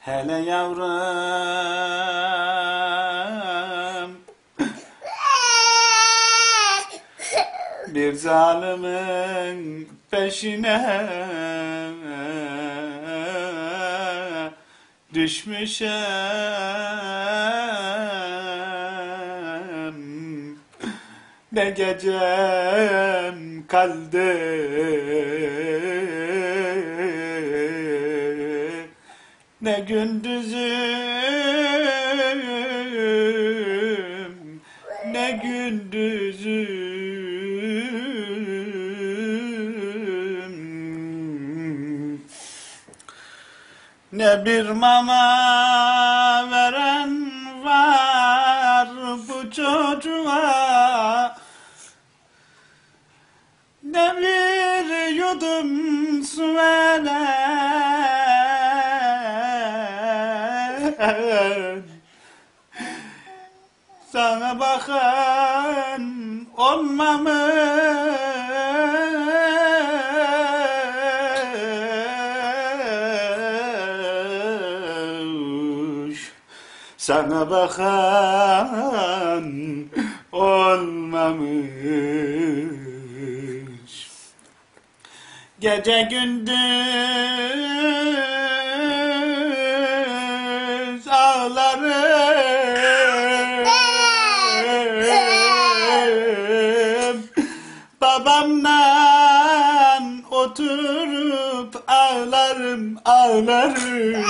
Hele yavrum. Bir zalimin peşine düşmüşem. Ne gecem kaldı Ne gündüzüm Ne gündüzüm. Ne bir mama veren var bu çocuğa. Ne bir yudum su veren Sana bakan olmamış. Sana bakan olmamış. Gece gündüz ağlarım Babamla oturup ağlarım ağlarım